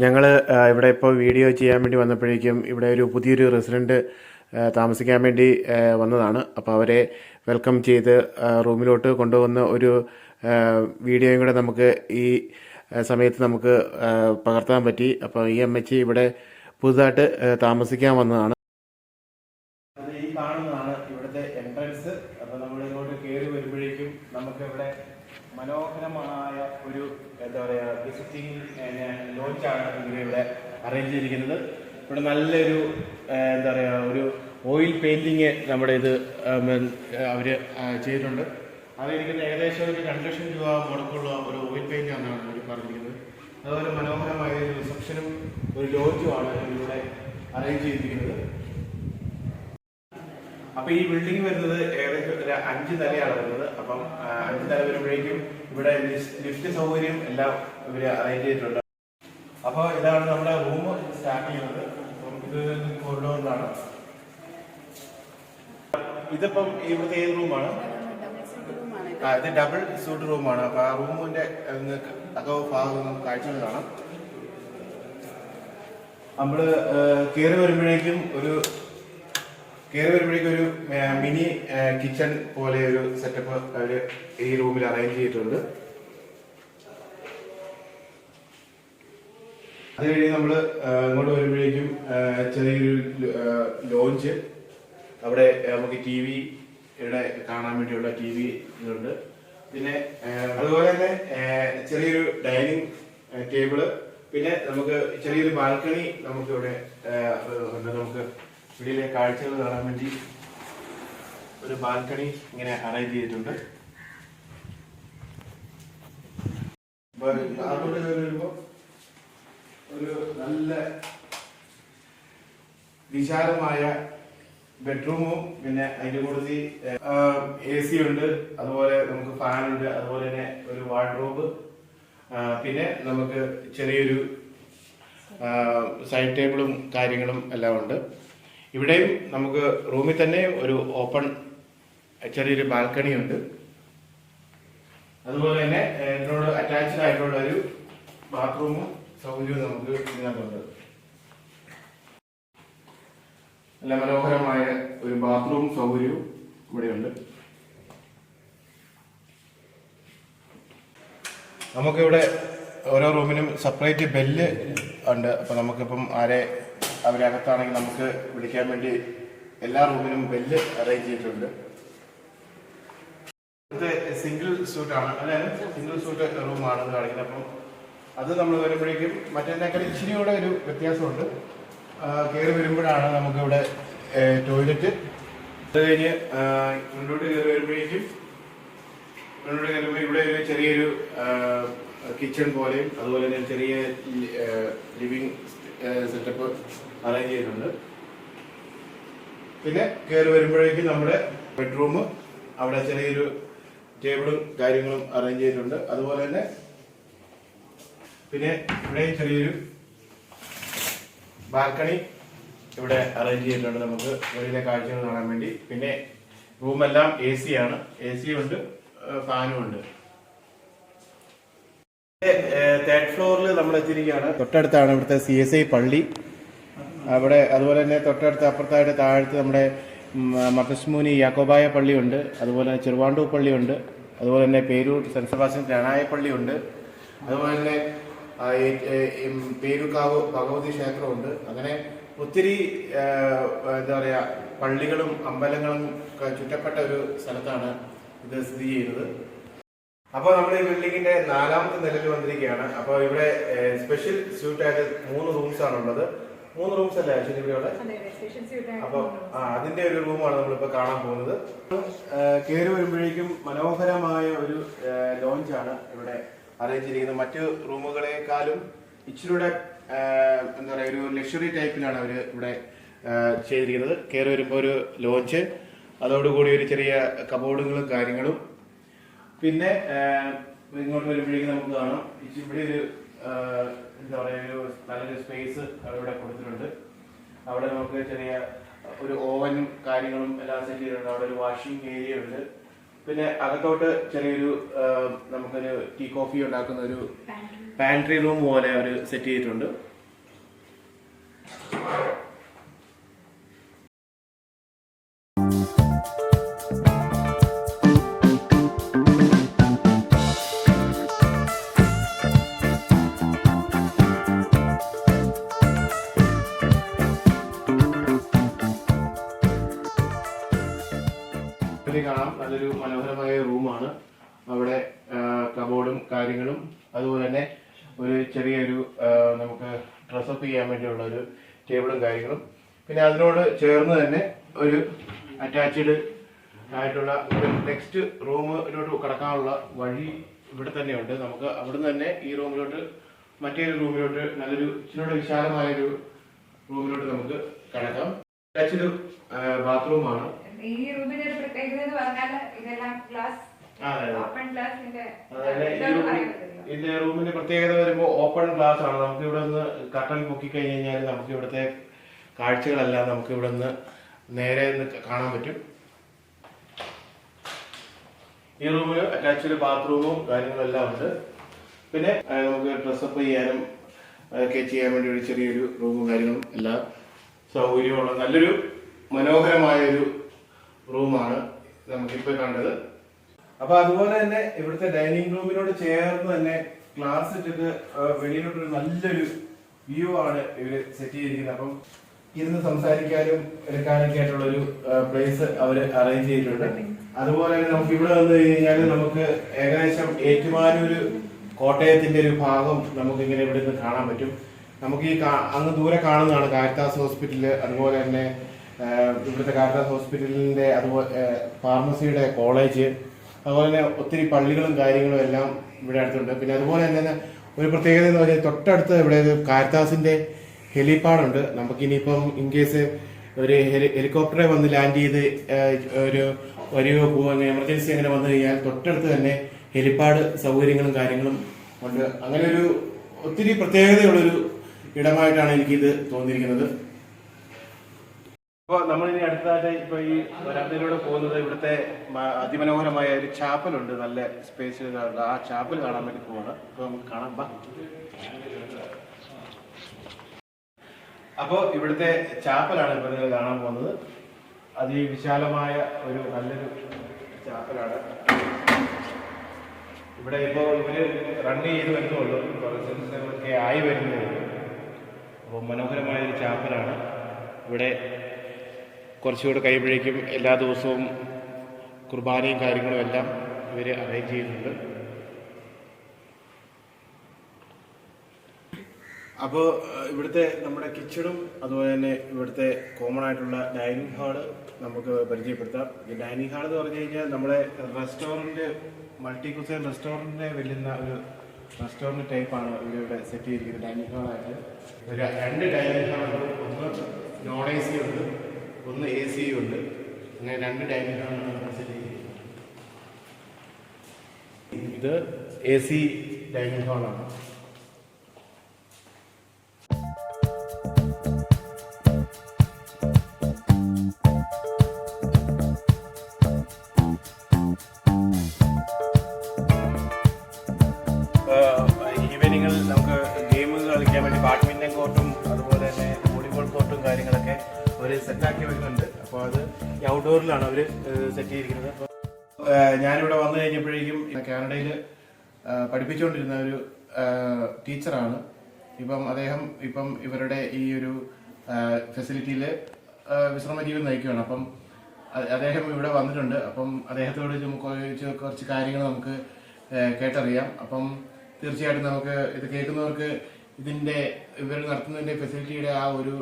ഞങ്ങൾ ഇവിടെ ഇപ്പോൾ വീഡിയോ ചെയ്യാൻ വേണ്ടി വന്നപ്പോഴേക്കും ഇവിടെ ഒരു പുതിയൊരു റെസിഡന്റ് താമസിക്കാൻ വേണ്ടി വന്നതാണ്. അപ്പോൾ അവരെ വെൽക്കം ചെയ്ത് റൂമിലോട്ട് കൊണ്ടുവന്ന ഒരു വീഡിയോയും കൂടെ നമുക്ക് ഈ സമയത്ത് നമുക്ക് പകർത്താൻ പറ്റി. അപ്പോൾ ഈ അമ്മച്ചി ഇവിടെ പുതുതായിട്ട് താമസിക്കാൻ വന്നതാണ് ഈ കാണുന്നതാണ് ഇവിടുത്തെ എൻട്രൻസ് അപ്പോൾ നമ്മൾ ഇങ്ങോട്ട് അങ്ങോട്ട് കയറി വരുമ്പോഴേക്കും നമുക്ക് ഇവിടെ മനോഹരമായ ഒരു എന്താ പറയുക വിസിറ്റിംഗ് ലോഞ്ചാണ് ഇവർ ഇവിടെ അറേഞ്ച് ചെയ്തിരിക്കുന്നത്. ഇവിടെ നല്ലൊരു എന്താ പറയുക ഒരു ഓയിൽ പെയിന്റിങ് നമ്മുടെ ഇത് അവർ ചെയ്തിട്ടുണ്ട്. അതിരിക്കുന്ന ഏകദേശം ഒരു രണ്ട് ലക്ഷം രൂപ മുടക്കുള്ള ഒരു ഓയിൽ പെയിന്റ് ആണെന്നാണ് അവർ പറഞ്ഞിരിക്കുന്നത്. അതുപോലെ മനോഹരമായ ഒരു റിസപ്ഷനും ഒരു ലോഞ്ചുമാണ് ഇവിടെ അറേഞ്ച് ചെയ്തിരിക്കുന്നത്. അപ്പോൾ ഈ ബിൽഡിംഗ് വരുന്നത് ഏകദേശം ഒരു അഞ്ച് നിലയാണ് വരുന്നത്. അപ്പം അഞ്ച് നില വരുമ്പോഴേക്കും ഇവിടെ ലിഫ്റ്റ് സൗകര്യം എല്ലാം ഇവർ അറേഞ്ച് ചെയ്തിട്ടുണ്ട്. അപ്പൊ ഇതാണ് നമ്മുടെ റൂം സ്റ്റാർട്ട് ചെയ്യുന്നത്. അപ്പം ഇത് കൊണ്ടുവന്നാണ് ഇതിപ്പം ഇവിടുത്തെ ഏത് റൂമാണ്? ആ ഇത് ഡബിൾ സൂട്ട് റൂമാണ്. അപ്പൊ ആ റൂമിന്റെ അകവ് ഭാഗം കാഴ്ചകൾ കാണാം. നമ്മൾ കയറി വരുമ്പോഴേക്കും ഒരു കയറി വരുമ്പോഴേക്കും ഒരു മിനി കിച്ചൺ പോലെ ഒരു സെറ്റപ്പ് അവർ ഈ റൂമിൽ അറേഞ്ച് ചെയ്തിട്ടുണ്ട്. അത് കഴിഞ്ഞ് നമ്മൾ ഇങ്ങോട്ട് വരുമ്പോഴേക്കും ചെറിയൊരു ലോഞ്ച്. അവിടെ നമുക്ക് ടി വി ഇവിടെ കാണാൻ വേണ്ടിയുള്ള ടി വി ഇതുണ്ട്. പിന്നെ അതുപോലെ തന്നെ ചെറിയൊരു ഡൈനിങ് ടേബിൾ. പിന്നെ നമുക്ക് ചെറിയൊരു ബാൽക്കണി നമുക്ക് ഇവിടെ ഉണ്ട്. നമുക്ക് വെളിയിലെ കാഴ്ചകൾ കാണാൻ വേണ്ടി ഒരു ബാൽക്കണി ഇങ്ങനെ അറേഞ്ച് ചെയ്തിട്ടുണ്ട്. അതുകൊണ്ട് വരുമ്പോൾ ഒരു നല്ല വിശാലമായ ബെഡ്റൂമും പിന്നെ അതിന്റെ കൂടുതൽ എ സി ഉണ്ട്. അതുപോലെ നമുക്ക് ഫാൻ ഉണ്ട്. അതുപോലെ തന്നെ ഒരു വാർഡ്രോബ് പിന്നെ നമുക്ക് ചെറിയൊരു സൈഡ് ടേബിളും കാര്യങ്ങളും എല്ലാം ഉണ്ട്. ഇവിടെയും നമുക്ക് റൂമിൽ തന്നെ ഒരു ഓപ്പൺ ചെറിയൊരു ബാൽക്കണി ഉണ്ട്. അതുപോലെ തന്നെ എന്നോട് അറ്റാച്ച്ഡ് ആയിട്ടുള്ള ഒരു ബാത്റൂമും സൗകര്യവും നമുക്ക് ഇതിനകത്തുണ്ട്. നല്ല മനോഹരമായ ഒരു ബാത്റൂം സൗകര്യവും ഇവിടെയുണ്ട്. നമുക്കിവിടെ ഓരോ റൂമിനും സെപ്പറേറ്റ് ബെല്ല് ഉണ്ട്. അപ്പൊ നമുക്കിപ്പം ആരെ അവരകത്താണെങ്കിൽ നമുക്ക് വിളിക്കാൻ വേണ്ടി എല്ലാ റൂമിനും ബെല്ല് അറേഞ്ച് ചെയ്തിട്ടുണ്ട്. ഇത് സിംഗിൾ സ്യൂട്ടാണ് അല്ലെ? സിംഗിൾ സൂട്ട് റൂമാണ് കാണിക്കുന്നത്. അപ്പം അത് നമ്മൾ വരുമ്പോഴേക്കും മറ്റേതിനേക്കാൾ ഇച്ചിരി കൂടെ ഒരു വ്യത്യാസമുണ്ട്. കയറി വരുമ്പോഴാണ് നമുക്കിവിടെ ടോയ്ലറ്റ്. അത് കഴിഞ്ഞ് മുന്നോട്ട് കയറി വരുമ്പോഴേക്കും മുന്നോട്ട് കയറുമ്പോൾ ഇവിടെ ഒരു ചെറിയൊരു കിച്ചൺ പോലെയും അതുപോലെ തന്നെ ചെറിയ ലിവിങ് സെറ്റപ്പ് അറേഞ്ച് ചെയ്തിട്ടുണ്ട്. പിന്നെ കയറി വരുമ്പോഴേക്കും നമ്മുടെ ബെഡ്റൂം അവിടെ ചെറിയൊരു ടേബിളും കാര്യങ്ങളും അറേഞ്ച് ചെയ്തിട്ടുണ്ട്. അതുപോലെ തന്നെ പിന്നെ ഇവിടെ ചെറിയൊരു ബാൽക്കണി ഇവിടെ അറേഞ്ച് ചെയ്തിട്ടുണ്ട് നമുക്ക് വെളിയിലെ കാഴ്ചകൾ കാണാൻ വേണ്ടി. പിന്നെ റൂമെല്ലാം എ സി ആണ്. എ സി ഉണ്ട് ഫാനും ഉണ്ട്. തേർഡ് ഫ്ലോറിൽ നമ്മൾ എത്തിയിരിക്കുകയാണ്. തൊട്ടടുത്താണ് ഇവിടുത്തെ സി എസ് ഐ പള്ളി. അവിടെ അതുപോലെ തന്നെ തൊട്ടടുത്ത് അപ്പുറത്തായിട്ട് താഴത്ത് നമ്മുടെ മത്തസ്മൂനി യാക്കോബായ പള്ളിയുണ്ട്. അതുപോലെ ചെറുവാണ്ടൂർ പള്ളിയുണ്ട്. അതുപോലെ തന്നെ പേരൂർ സെന്റ് സെബാസ്റ്റ്യൻ പള്ളിയുണ്ട്. അതുപോലെ തന്നെ പേരുക്കാവ് ഭഗവതി ക്ഷേത്രമുണ്ട്. അങ്ങനെ ഒത്തിരി എന്താ പറയുക പള്ളികളും അമ്പലങ്ങളും ചുറ്റപ്പെട്ട ഒരു സ്ഥലത്താണ് ഇത് സ്ഥിതി ചെയ്യുന്നത്. അപ്പോൾ നമ്മൾ ഈ ബിൽഡിങ്ങിന്റെ നാലാമത്തെ നിലയിൽ വന്നിരിക്കുകയാണ്. അപ്പോൾ ഇവിടെ സ്പെഷ്യൽ സ്യൂട്ട് ആയിട്ട് മൂന്ന് റൂംസ് ആണ് ഉള്ളത് മൂന്ന് റൂംസ് അല്ലേ ആക്ച്വലി ഇവിടെ ഉള്ളത്? അപ്പൊ ആ അതിന്റെ ഒരു റൂമാണ് നമ്മളിപ്പോ കാണാൻ പോകുന്നത്. കയറി വരുമ്പോഴേക്കും മനോഹരമായ ഒരു ലോഞ്ചാണ് ഇവിടെ അറേഞ്ച് മറ്റു റൂമുകളെക്കാളും ഇച്ചിരൂടെ ആ, എന്താ പറയുക ഒരു ലക്ഷറി ടൈപ്പിലാണ് അവർ ഇവിടെ ചെയ്തിരിക്കുന്നത്. കയറി വരുമ്പോൾ ഒരു ലോഞ്ച് അതോടുകൂടി ഒരു ചെറിയ കബോർഡുകളും കാര്യങ്ങളും. പിന്നെ ഇങ്ങോട്ട് വരുമ്പോഴേക്കും നമുക്ക് കാണാം. ഇവിടെ ഒരു എന്താ പറയുക ഒരു നല്ലൊരു സ്പേസ് അവിടെ കൊടുത്തിട്ടുണ്ട്. അവിടെ നമുക്ക് ചെറിയ ഒരു ഓവനും കാര്യങ്ങളും എല്ലാം സെറ്റ് ചെയ്തിട്ടുണ്ട്. അവിടെ ഒരു വാഷിംഗ് ഏരിയ ഉണ്ട്. പിന്നെ അകത്തോട്ട് ചെറിയൊരു നമുക്കൊരു ടീ കോഫി ഉണ്ടാക്കുന്ന ഒരു പാൻട്രി റൂം പോലെ അവർ സെറ്റ് ചെയ്തിട്ടുണ്ട്. ചേർന്ന് തന്നെ ഒരു അറ്റാച്ച്ഡ് ആയിട്ടുള്ള നെക്സ്റ്റ് റൂമിലോട്ട് കടക്കാനുള്ള വഴി ഇവിടെ തന്നെയുണ്ട്. നമുക്ക് അവിടുന്ന് തന്നെ ഈ റൂമിലോട്ട് മറ്റേ റൂമിലോട്ട് നല്ലൊരു ഇച്ചിരി വിശാലമായൊരു റൂമിലോട്ട് നമുക്ക് കടക്കാം. അറ്റാച്ച്ഡ് ബാത്റൂമാണ്. ഈ റൂമിന്റെ ഒരു പ്രത്യേകത എന്ന് പറഞ്ഞാൽ ഇതെല്ലാം ഗ്ലാസ് ഇതിന്റെ റൂമിന്റെ പ്രത്യേകത വരുമ്പോൾ ഓപ്പൺ ഗ്ലാസ് ആണ്. നമുക്ക് ഇവിടെ നിന്ന് കട്ടൻ പൊക്കി കഴിഞ്ഞു കഴിഞ്ഞാൽ നമുക്ക് ഇവിടുത്തെ കാഴ്ചകളെല്ലാം നമുക്ക് ഇവിടെ നിന്ന് നേരെ കാണാൻ പറ്റും. ഈ റൂമിൽ അറ്റാച്ച്ഡ് ബാത്റൂമും കാര്യങ്ങളെല്ലാം ഉണ്ട്. പിന്നെ നമുക്ക് ഡ്രസ്സപ്പ് ചെയ്യാനും ഒക്കെ ചെയ്യാൻ വേണ്ടി ഒരു ചെറിയൊരു റൂമും കാര്യങ്ങളും എല്ലാം സൗകര്യമുള്ള നല്ലൊരു മനോഹരമായ ഒരു റൂമാണ് നമുക്കിപ്പോൾ കണ്ടത്. അപ്പോൾ അതുപോലെ തന്നെ ഇവിടുത്തെ ഡൈനിങ് റൂമിനോട് ചേർന്ന് തന്നെ ഗ്ലാസ് ഇട്ടിട്ട് വെളിയിലോട്ടൊരു നല്ലൊരു വ്യൂ ആണ് ഇവർ സെറ്റ് ചെയ്തിരിക്കുന്നത്. അപ്പം ഇരുന്ന് സംസാരിക്കാനും എടുക്കാനൊക്കെ ആയിട്ടുള്ള ഒരു പ്ലേസ് അവർ അറേഞ്ച് ചെയ്തിട്ടുണ്ട്. അതുപോലെ തന്നെ നമുക്ക് ഇവിടെ വന്നു കഴിഞ്ഞാൽ നമുക്ക് ഏകദേശം ഏറ്റുമാനൂര് കോട്ടയത്തിന്റെ ഒരു ഭാഗം നമുക്ക് ഇങ്ങനെ ഇവിടെ നിന്ന് കാണാൻ പറ്റും. നമുക്ക് ഈ അങ്ങ് ദൂരെ കാണുന്നതാണ് കാരിത്താസ് ഹോസ്പിറ്റൽ അതുപോലെ തന്നെ ഇവിടുത്തെ കാരിത്താസ് ഹോസ്പിറ്റലിന്റെ അതുപോലെ ഫാർമസിയുടെ കോളേജ് അതുപോലെ തന്നെ ഒത്തിരി പള്ളികളും കാര്യങ്ങളും എല്ലാം ഇവിടെ അടുത്തുണ്ട്. പിന്നെ അതുപോലെ തന്നെ ഒരു പ്രത്യേകത എന്ന് പറഞ്ഞാൽ തൊട്ടടുത്ത് ഇവിടെ കാരിത്താസിന്റെ ഹെലിപ്പാഡുണ്ട് നമുക്ക് ഇനിയിപ്പം ഇൻ കേസ് ഒരു ഹെലി ഹെലികോപ്റ്ററെ വന്ന് ലാൻഡ് ചെയ്ത് ഒരു വരികയോ പോവുക അങ്ങനെ എമർജൻസി അങ്ങനെ വന്നു കഴിഞ്ഞാൽ തൊട്ടടുത്ത് തന്നെ ഹെലിപാഡ് സൗകര്യങ്ങളും കാര്യങ്ങളും ഉണ്ട്. അങ്ങനെ ഒരു ഒത്തിരി പ്രത്യേകതയുള്ളൊരു ഇടമായിട്ടാണ് എനിക്കിത് തോന്നിയിരിക്കുന്നത്. അപ്പോൾ നമ്മൾ ഇനി അടുത്തതായിട്ട് ഇപ്പോൾ ഈ വരാന്തയിലൂടെ പോകുന്നത് ഇവിടുത്തെ അതിമനോഹരമായ ഒരു ചാപ്പലുണ്ട്. നല്ല സ്പേസിൽ ആ ചാപ്പൽ കാണാൻ വേണ്ടി പോവാണ്. അപ്പോൾ നമുക്ക് കാണാം. ബാ. അപ്പോൾ ഇവിടുത്തെ ചാപ്പലാണ് ഇപ്പോൾ നിങ്ങൾ കാണാൻ പോകുന്നത്. അതിവിശാലമായ ഒരു നല്ലൊരു ചാപ്പലാണ്. ഇവിടെ ഇപ്പോൾ ഇവർ റൺ ചെയ്ത് വരുന്നുള്ളൂ. ഒക്കെ ആയി വരുന്നുള്ളൂ. അപ്പോൾ മനോഹരമായ ഒരു ചാപ്പലാണ്. ഇവിടെ കുറച്ചുകൂടെ കഴിയുമ്പോഴേക്കും എല്ലാ ദിവസവും കുർബാനയും കാര്യങ്ങളും എല്ലാം ഇവർ അറേഞ്ച് ചെയ്യുന്നുണ്ട്. അപ്പോൾ ഇവിടുത്തെ നമ്മുടെ കിച്ചണും അതുപോലെ തന്നെ ഇവിടുത്തെ കോമൺ ആയിട്ടുള്ള ഡൈനിങ് ഹാൾ നമുക്ക് പരിചയപ്പെടുത്താം. ഈ ഡൈനിങ് ഹാൾ എന്ന് പറഞ്ഞു കഴിഞ്ഞാൽ നമ്മുടെ റെസ്റ്റോറന്റ് മൾട്ടി കുസൈൻ റെസ്റ്റോറന്റിനെ വെല്ലുന്ന ഒരു റെസ്റ്റോറന്റ് ടൈപ്പാണ് ഇവിടെ സെറ്റ് ചെയ്തിരിക്കുന്നത്. ഡൈനിങ് ഹാളായിട്ട് രണ്ട് ഡൈനിങ് ഹാളുണ്ട് ഒന്ന് നോൺ എ സി ഉണ്ട്. ഒന്ന് എ സി ഉണ്ട്. അങ്ങനെ രണ്ട് ഡൈനിങ് ഹാളാണ് സെറ്റ് ചെയ്തിരിക്കുന്നത്. ഇത് എ സി ഡൈനിങ് ഹാളാണ് അവർ അവർ സെറ്റ് ചെയ്തിരിക്കുന്നത്. ഞാനിവിടെ വന്നു കഴിഞ്ഞപ്പോഴേക്കും കാനഡയിൽ പഠിപ്പിച്ചുകൊണ്ടിരുന്ന ഒരു ടീച്ചറാണ്. ഇപ്പം അദ്ദേഹം ഇപ്പം ഇവരുടെ ഈ ഒരു ഫെസിലിറ്റിയിൽ വിശ്രമ ജീവിതം നയിക്കുകയാണ്. അപ്പം അദ്ദേഹം ഇവിടെ വന്നിട്ടുണ്ട്. അപ്പം അദ്ദേഹത്തോട് കുറച്ച് കാര്യങ്ങൾ നമുക്ക് കേട്ടറിയാം. അപ്പം തീർച്ചയായിട്ടും നമുക്ക് ഇത് കേൾക്കുന്നവർക്ക് ഇതിന്റെ ഇവർ നടത്തുന്നതിന്റെ ഫെസിലിറ്റിയുടെ ആ ഒരു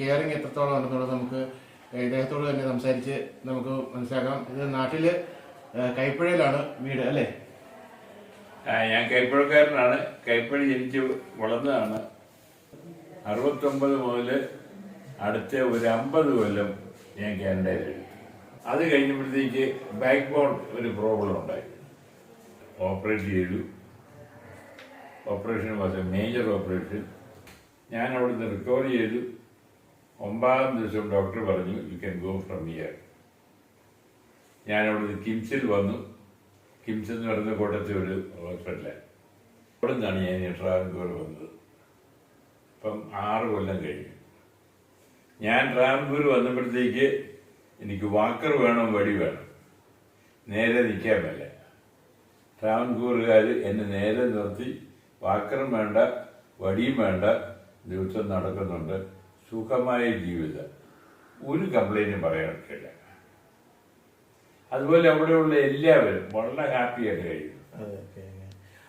കെയറിങ് എത്രത്തോളം ഉണ്ടെന്നുള്ളത് നമുക്ക് ഇദ്ദേഹത്തോട് തന്നെ സംസാരിച്ച് നമുക്ക് മനസ്സിലാക്കാം. ഇത് നാട്ടിൽ കൈപ്പുഴയിലാണ് വീട് അല്ലേ? ഞാൻ കൈപ്പുഴക്കാരനാണ്. കൈപ്പുഴ ജനിച്ച് വളർന്നതാണ്. അറുപത്തൊമ്പത് മുതൽ അടുത്ത ഒരു അമ്പത് കൊല്ലം ഞാൻ കാനഡയിലുണ്ട് അത് കഴിഞ്ഞപ്പോഴത്തേക്ക് ബാക്ക് ബോൺ ഒരു പ്രോബ്ലം ഉണ്ടായി. ഓപ്പറേറ്റ് ചെയ്തു. Operation was a major operation ഞാൻ അവിടുന്ന് റിക്കവർ ചെയ്തു. ഒമ്പതാം ദിവസം ഡോക്ടർ പറഞ്ഞു you can go from here ഞാൻ അവിടുന്ന് കിംസിൽ വന്നു. കിംസ് എന്ന് പറയുന്ന കോട്ടത്തെ ഒരു ഹോസ്പിറ്റലാണ് അവിടെ നിന്നാണ് ഞാൻ ട്രാവൻകൂർ വന്നത്. ഇപ്പം ആറ് കൊല്ലം കഴിഞ്ഞു. ഞാൻ ട്രാവൻകൂർ വന്നപ്പോഴത്തേക്ക് എനിക്ക് വാക്കർ വേണം വടി വേണം. നേരെ നിൽക്കാൻ മേല. ട്രാവൻകൂറുകാർ എന്നെ നേരെ നിർത്തി വാക്കറും വേണ്ട വടിയും വേണ്ട. ദിവസം നടക്കുന്നുണ്ട്. സുഖമായ ജീവിതം. ഒരു കംപ്ലൈന്റും പറയാനൊക്കെയില്ല അതുപോലെ അവിടെയുള്ള എല്ലാവരും വളരെ ഹാപ്പിയായിട്ട് കഴിയും അതെ ഓക്കെ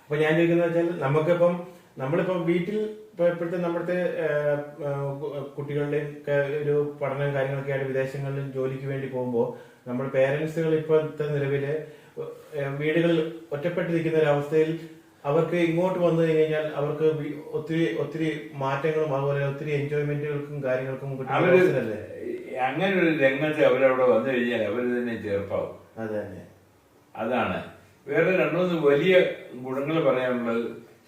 അപ്പൊ ഞാൻ ചോദിക്കുന്നത് വെച്ചാൽ നമുക്കിപ്പം നമ്മളിപ്പം വീട്ടിൽ ഇപ്പൊ ഇപ്പോഴത്തെ നമ്മുടെ കുട്ടികളുടെയും ഒരു പഠനം കാര്യങ്ങളൊക്കെ ആയിട്ട് വിദേശങ്ങളിൽ ജോലിക്ക് വേണ്ടി പോകുമ്പോൾ നമ്മുടെ പേരൻസുകൾ ഇപ്പോഴത്തെ നിലവിൽ ഏഹ് വീടുകളിൽ ഒറ്റപ്പെട്ടിരിക്കുന്ന ഒരു അവസ്ഥയിൽ അവർക്ക് ഇങ്ങോട്ട് വന്നു കഴിഞ്ഞാൽ അവർക്ക് ഒത്തിരി ഒത്തിരി മാറ്റങ്ങളും അതുപോലെ ഒത്തിരി എൻജോയ്മെന്റുകൾക്കും കാര്യങ്ങൾക്കും അങ്ങനെ ഒരു രംഗത്ത് അവരവിടെ വന്നു കഴിഞ്ഞാൽ അവർ തന്നെ ചേർപ്പാവും. അത് തന്നെ അതാണ്. വേറെ രണ്ടുമൂന്ന് വലിയ ഗുണങ്ങൾ പറയാനുള്ളത്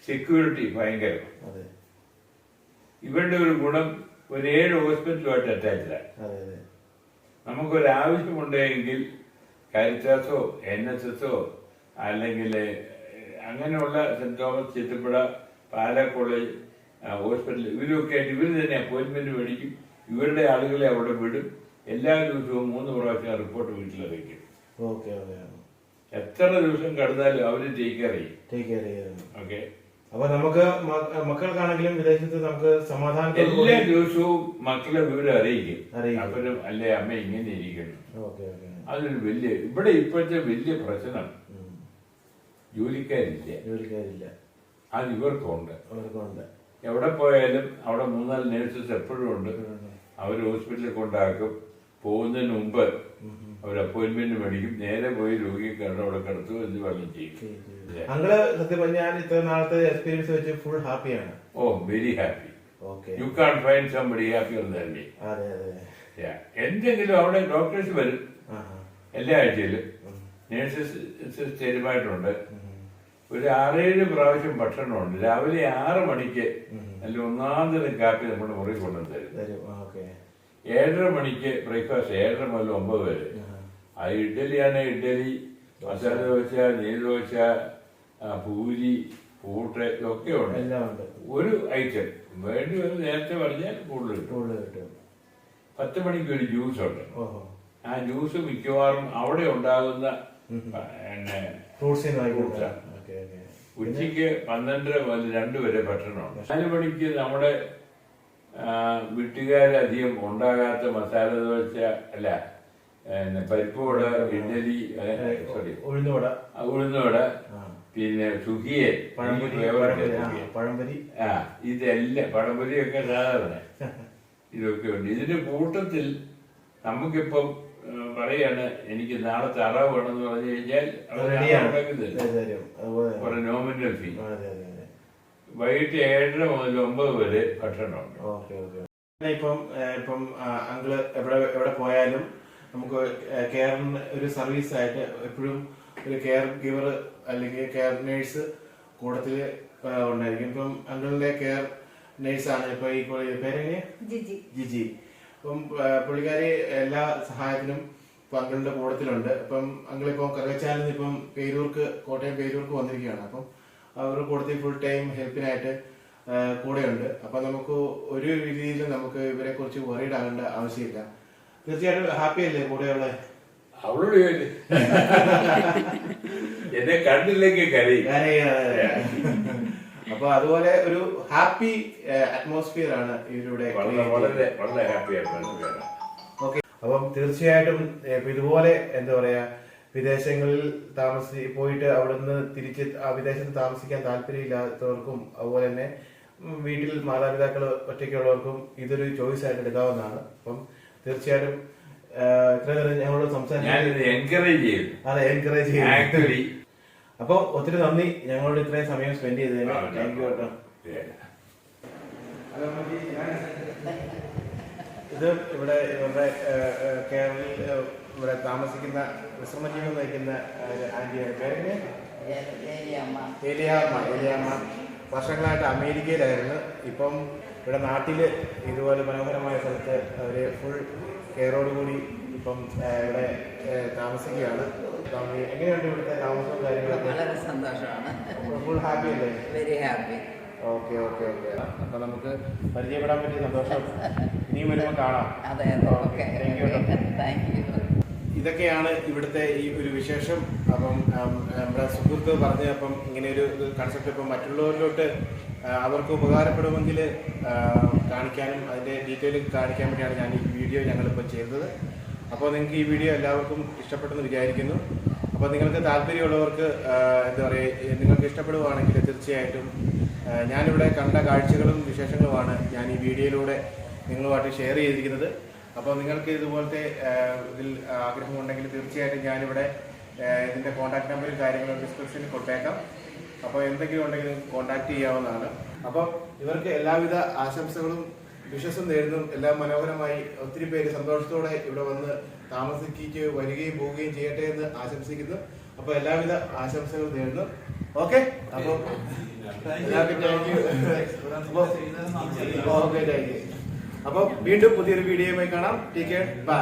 സെക്യൂരിറ്റി ഭയങ്കര. ഇവരുടെ ഒരു ഗുണം ഒരു ഏഴ് ഹോസ്പിറ്റലുമായിട്ട് അതെ അതെ. നമുക്കൊരു ആവശ്യമുണ്ടെങ്കിൽ കാരിറ്റാസോ എൻ എസ് എസോ അല്ലെങ്കിൽ അങ്ങനെയുള്ള saint Thomas Chittappuzha Pala college hospital ഇവരൊക്കെ ആയിട്ട് ഇവർ തന്നെ അപ്പോയിന്റ്മെന്റ് മേടിക്കും. ഇവരുടെ ആളുകളെ അവിടെ വിടും. എല്ലാ ദിവസവും മൂന്ന് പ്രാവശ്യം റിപ്പോർട്ട് വീട്ടിൽ അറിയിക്കും ഓക്കെ എത്ര ദിവസം കടന്നാലും അവർ ടേക്ക് കെയർ ചെയ്യും. ടേക്ക് കെയർ ഓക്കെ അപ്പൊ നമുക്ക് മക്കൾക്കാണെങ്കിലും വിദേശത്ത് നമുക്ക് സമാധാനം എല്ലാ ദിവസവും മക്കളെ വിവരം അറിയിക്കും. അപ്പനും അല്ലേ അമ്മ ഇങ്ങനെ ഇരിക്കുന്നു. അതൊരു വലിയ ഇവിടെ ഇപ്പോഴത്തെ വലിയ പ്രശ്നം. ജോലിക്കാരില്ല. ജോലിക്കാരില്ല. അത് ഇവർക്കുണ്ട്. അവർക്കുണ്ട്. എവിടെ പോയാലും അവിടെ മൂന്നാൽ നേഴ്സസ് എപ്പോഴും ഉണ്ട്. അവർ ഹോസ്പിറ്റലിൽ കൊണ്ടാക്കും. പോകുന്നതിന് മുമ്പ് അവർ അപ്പോയിന്റ്മെന്റ് മേടിക്കും. നേരെ പോയി രോഗിയെ കണ്ട് അവിടെ കിടത്തു എന്ന് പറഞ്ഞു ചെയ്യും. അങ്ങൾ സത്യം ഞാൻ ഇത്ര നാളത്തെ എക്സ്പീരിയൻസ് വെച്ച് ഫുൾ ഹാപ്പിയാണ് ഓ very happy okay you can find somebody happier than me അതെ അതെ. എന്തെങ്കിലും അവിടെ ഡോക്ടേഴ്സ് വരും. എല്ലാ ആഴ്ചയിലും നേഴ്സസ് സ്ഥിരമായിട്ടുണ്ട് ഒരു ആറേഴ് പ്രാവശ്യം ഭക്ഷണമുണ്ട് രാവിലെ ആറ് മണിക്ക് അല്ലെങ്കിൽ ഒന്നാം തരം കാപ്പി നമ്മുടെ മുറി കൊണ്ടുവന്ന് തരും. ഏഴര മണിക്ക് ബ്രേക്ക്ഫാസ്റ്റ് ഏഴര മുതൽ ഒമ്പത് വരെ. ആ. ഇഡ്ഡലിയാണ് ഇഡ്ഡലി മസാല ദോശ നീർദോശ ആ, പൂരി പൂട്ട് ഒക്കെ ഉണ്ട്. ഒരു ഐറ്റം. വേണ്ടി വന്ന് നേരത്തെ പറഞ്ഞാൽ കൂടുതൽ കിട്ടും. പത്ത് മണിക്ക് ഒരു ജ്യൂസ് ഉണ്ട്. ആ ജ്യൂസ് മിക്കവാറും അവിടെ ഉണ്ടാകുന്ന പിന്നെ ഫ്രൂട്ട്സിൽ നിന്ന് Fruits ആ. ഓക്കെ ഓക്കെ ഉച്ചയ്ക്ക് പന്ത്രണ്ടര മുതൽ രണ്ട് വരെ ഭക്ഷണമുണ്ട്. നാല് മണിക്ക് നമ്മുടെ വീട്ടുകാരധികം ഉണ്ടാകാത്ത മസാല ദോശ അല്ല പരിപ്പ് പരിപ്പുവട ഇഡലി സോറി ഉഴുന്നുവട. ഉഴുന്നുവട. പിന്നെ സുഖിയെ പഴംപൊരി പഴംപൊരി ആ, ഇതെല്ലാം പഴംപൊരിയൊക്കെ സാധാരണ. ഇതൊക്കെ ഉണ്ട്. ഇതിന്റെ കൂട്ടത്തിൽ നമുക്കിപ്പം പറയാണ് എനിക്ക് നാളെ താറാവ് വേണമെന്ന് പറഞ്ഞു കഴിഞ്ഞാൽ നോമിനൽ ഫീ വൈകിട്ട് ഏഴര മുതൽ ഒമ്പത് വരെ ഭക്ഷണമുണ്ട്. Okay okay. ഇപ്പം ഇപ്പം അങ്കിൾ എവിടെ എവിടെ പോയാലും നമുക്ക് കെയറിന് ഒരു സർവീസ് ആയിട്ട് എപ്പോഴും ഒരു കെയർ ഗിവർ അല്ലെങ്കിൽ കെയർ നേഴ്സ് കൂട്ടത്തിൽ ഉണ്ടായിരിക്കും. ഇപ്പം അങ്കിളിന്റെ കെയർ നേഴ്സാണ് ഇപ്പൊ ഈ പേരെങ്ങനെയാ ജിജി. ജിജി. അപ്പം പുള്ളിക്കാരി എല്ലാ സഹായത്തിനും ഇപ്പൊ അങ്കിളിന്റെ കൂടത്തിലുണ്ട്. അപ്പം അങ്കിൾ ഇപ്പം കറകച്ചാലിൽ നിന്ന് ഇപ്പം പേരൂർക്ക് കോട്ടയം പേരൂർക്ക് വന്നിരിക്കുകയാണ്. അപ്പം അവരുടെ കൂടത്തിൽ ഫുൾ ടൈം ഹെൽപ്പിനായിട്ട് കൂടെയുണ്ട്. അപ്പൊ നമുക്ക് ഒരു രീതിയിലും നമുക്ക് ഇവരെ കുറിച്ച് വറീഡ് ആകേണ്ട ആവശ്യമില്ല. തീർച്ചയായിട്ടും ഹാപ്പി അല്ലേ കൂടെയുള്ള അവളോട് എന്നെ കണ്ടില്ലെങ്കിൽ കരയും. അപ്പൊ അതുപോലെ ഒരു ഹാപ്പി അറ്റ്മോസ്ഫിയർ ആണ് ഇവരുടെ വളരെ വളരെ ഹാപ്പി അറ്റ്മോസ്ഫിയർ ഓക്കെ അപ്പം തീർച്ചയായിട്ടും ഇതുപോലെ എന്താ പറയാ വിദേശങ്ങളിൽ താമസി പോയിട്ട് അവിടുന്ന് തിരിച്ച് ആ വിദേശത്ത് താമസിക്കാൻ താല്പര്യമില്ലാത്തവർക്കും അതുപോലെ തന്നെ വീട്ടിൽ മാതാപിതാക്കൾ ഒറ്റയ്ക്കുള്ളവർക്കും ഇതൊരു ചോയ്സ് ആയിട്ട് എടുക്കാവുന്നതാണ്. അപ്പം തീർച്ചയായിട്ടും ഞങ്ങളോട് സംസാരിച്ചു ഞാനിത് എൻകറേജ് ചെയ്തു അതെ എൻകറേജ് ചെയ്യും ആക്ച്വലി അപ്പം ഒത്തിരി നന്ദി ഞങ്ങളോട് ഇത്രയും സമയം സ്പെൻഡ് ചെയ്തതിന്. താങ്ക് യു കേട്ടോ. ഇത് ഇവിടെ ഇവരുടെ കേരളത്തിൽ ഇവിടെ താമസിക്കുന്ന വിശ്രമജീവൻ നയിക്കുന്ന ഏലിയാമ്മ. ഏലിയാമ്മ വർഷങ്ങളായിട്ട് അമേരിക്കയിലായിരുന്നു. ഇപ്പം ഇവിടെ നാട്ടിൽ ഇതുപോലെ മനോഹരമായ സ്ഥലത്ത് അവർ ഫുൾ കെയറോടുകൂടി ഇപ്പം ഇവിടെ താമസിക്കുകയാണ്. എങ്ങനെയുണ്ട് ഇവിടുത്തെ താമസവും കാര്യങ്ങളൊക്കെ? വളരെ സന്തോഷമാണ്. ഫുൾ ഹാപ്പി അല്ലേ? Very happy okay okay okay. അപ്പൊ നമുക്ക് പരിചയപ്പെടാൻ പറ്റിയ സന്തോഷം. ഇനിയും വരുമ്പോൾ കാണാം. അതെ ഓക്കെ. താങ്ക് യു ഇതൊക്കെയാണ് ഇവിടുത്തെ ഈ ഒരു വിശേഷം. അപ്പം നമ്മുടെ സുഹൃത്ത് പറഞ്ഞ അപ്പം ഇങ്ങനെ ഒരു കൺസെപ്റ്റ് ഇപ്പം മറ്റുള്ളവരിലോട്ട് അവർക്ക് ഉപകാരപ്പെടുമെങ്കിൽ കാണിക്കാനും അതിന്റെ ഡീറ്റെയിൽ കാണിക്കാൻ വേണ്ടിയാണ് ഞാൻ ഈ വീഡിയോ ഞങ്ങളിപ്പോൾ ചെയ്തത് അപ്പോൾ നിങ്ങൾക്ക് ഈ വീഡിയോ എല്ലാവർക്കും ഇഷ്ടപ്പെട്ടെന്ന് വിചാരിക്കുന്നു. അപ്പോൾ നിങ്ങൾക്ക് താല്പര്യമുള്ളവർക്ക് എന്താ പറയുക നിങ്ങൾക്ക് ഇഷ്ടപ്പെടുവാണെങ്കിൽ തീർച്ചയായിട്ടും ഞാനിവിടെ കണ്ട കാഴ്ചകളും വിശേഷങ്ങളുമാണ് ഞാൻ ഈ വീഡിയോയിലൂടെ നിങ്ങളുമായിട്ട് ഷെയർ ചെയ്തിരിക്കുന്നത്. അപ്പോൾ നിങ്ങൾക്ക് ഇതുപോലത്തെ ഇതിൽ ആഗ്രഹമുണ്ടെങ്കിൽ തീർച്ചയായിട്ടും ഞാനിവിടെ ഇതിന്റെ കോൺടാക്ട് നമ്പറും കാര്യങ്ങളും ഡിസ്ക്രിപ്ഷനിൽ കൊട്ടേക്കാം അപ്പോൾ എന്തെങ്കിലും ഉണ്ടെങ്കിൽ കോൺടാക്ട് ചെയ്യാവുന്നതാണ്. അപ്പോൾ ഇവർക്ക് എല്ലാവിധ ആശംസകളും വിശ്വസം നേരുന്നു. എല്ലാം മനോഹരമായി ഒത്തിരി പേര് സന്തോഷത്തോടെ ഇവിടെ വന്ന് താമസിക്കുകയും വരികയും പോവുകയും ചെയ്യട്ടെ എന്ന് ആശംസിക്കുന്നു. അപ്പോൾ എല്ലാവിധ ആശംസകളും നേരുന്നു. ഓക്കെ. അപ്പോൾ ഓക്കെ താങ്ക് യു. അപ്പോൾ വീണ്ടും പുതിയൊരു വീഡിയോയുമായി കാണാം. Take care bye